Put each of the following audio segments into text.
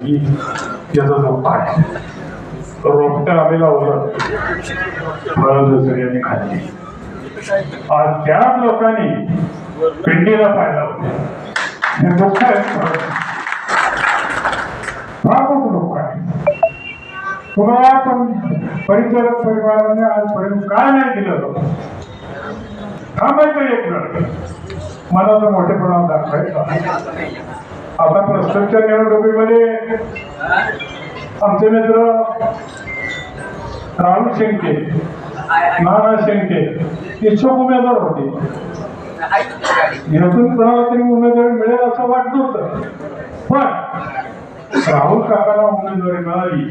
याचा जो पाय रोपटं आम्ही लावलं फळं सगळ्यांनी खाल्ली आज त्याच लोकांनी पिंडीला पाय लावले हे दुःख आहे फार मोठं दुःख आहे तुम्हाला पण परिचारक परिवाराने आजपर्यंत काय नाही दिलं थांबायचं एक वेळ तर मोठेपणा दाखवायचा आता प्रस्तुतच्या निवडणुकीमध्ये आमचे मित्र राहुल शेंके नाना शेंके इच्छुक उमेदवार होते. यातून कोणाला तरी उमेदवारी मिळेल असं वाटत होत. पण राहुल काकाला उमेदवारी मिळाली.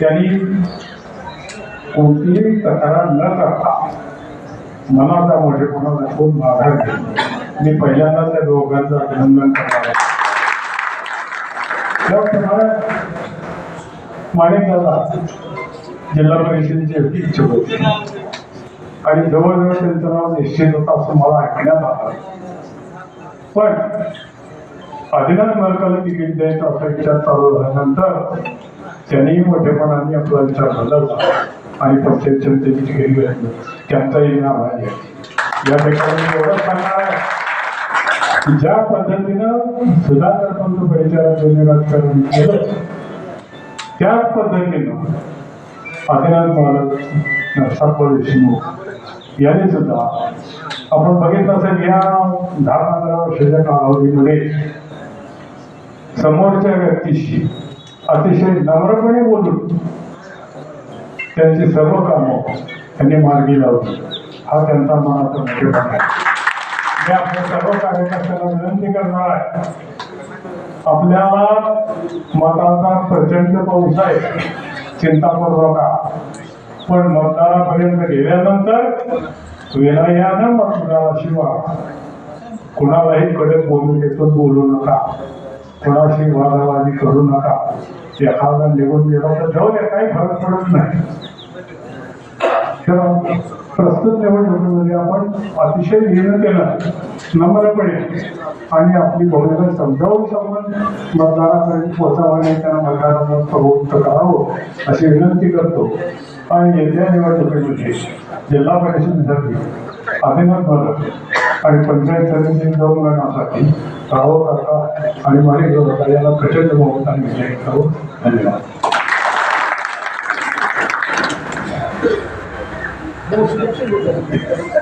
त्यांनी कोणतीही तक्रार न करता मनाचा मोठेपणा दाखवून माघार घेतली? मी पहिल्यांदा त्या दोघांचं अभिनंदन करणार आहे. त्याचप्रमाणे माणिक दादा जिल्हा परिषदेचे अध्यक्ष होते. आणि जवळजवळ त्यांचं नाव निश्चित होतं असं मला ऐकण्यात आलं. पण आदिनाथ मालकाला तिकीट द्यायचा असा विचार चालू झाल्यानंतर त्यांनीही मोठेपणाने आपला विचार बदलला आणि पक्षाच्या जनतेची तिकीट घेतलं त्यांचाही नाव आहे. या ठिकाणी एवढं सांगणार आहे. ज्या पद्धतीनं सुधाकर पंत परिचाराचं राजकारण केलं त्याच पद्धतीनं आदिनाथ महाराज नरसापूर देशमुख यांनी सुद्धा आपण बघितलं असेल या दहा पंधरा वर्षाच्या कालावधीमध्ये समोरच्या व्यक्तीशी अतिशय नम्रपणे बोलून त्यांची सर्व कामं त्यांनी मार्गी लावली. हा त्यांचा मनाचा मोठेपणा आहे. मी आपल्या सर्व कार्यकर्त्यांना विनंती करणार आहे. आपल्याला मताचा प्रचंड पाऊस आहे. चिंता करू नका. पण मतदारापर्यंत गेल्यानंतर विनयानं मतदाराशिवाय कुणालाही कडक बोलून देतो बोलू नका. कुणाशी वादावादी करू नका. एखादा निघून गेला तर जाऊ दे काही फरक पडत नाही. प्रस्तुत निवडणुकीमध्ये आपण अतिशय केलं नम्रपणे. आणि आपली भूमिका समजावून सांगून मतदारापर्यंत पोहोचावं आणि त्यांना मतदारांना प्रवृत्त करावं अशी विनंती करतो. आणि येत्या निवडणुकीमध्ये जिल्हा परिषदेसाठी अभिनंदन आणि पंचायत समिती निवडणुकांसाठी राहो काका आणि माणिक काका यांना प्रचंड बहुमताने विजय करू धन्यवाद. এবং সুযোগ সুবিধা